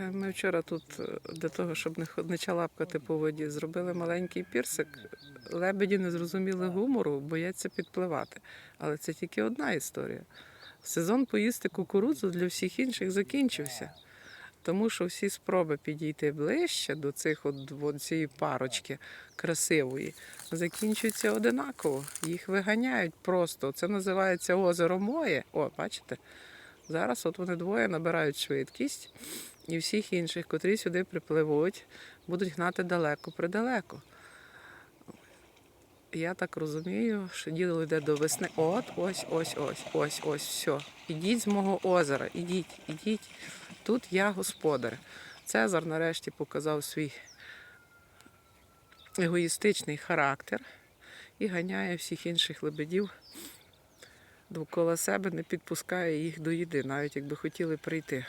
Е, Ми вчора тут е, для того, щоб не ходнича лапкати по воді, зробили маленький пірсик. Лебеді не зрозуміли гумору, бояться підпливати. Але це тільки одна історія. Сезон поїсти кукурудзу для всіх інших закінчився. Тому що всі спроби підійти ближче до цих от, от цієї парочки красивої закінчуються одинаково. Їх виганяють просто. Це називається озеро моє. О, бачите? Зараз от вони двоє набирають швидкість, і всіх інших, котрі сюди припливуть, будуть гнати далеко-предалеко. Я так розумію, що діло йде до весни. От, ось, ось, ось, ось, ось, все. Ідіть з мого озера, ідіть, ідіть. Тут я господар. Цезар нарешті показав свій егоїстичний характер і ганяє всіх інших лебедів довкола себе, не підпускає їх до їди, навіть якби хотіли прийти.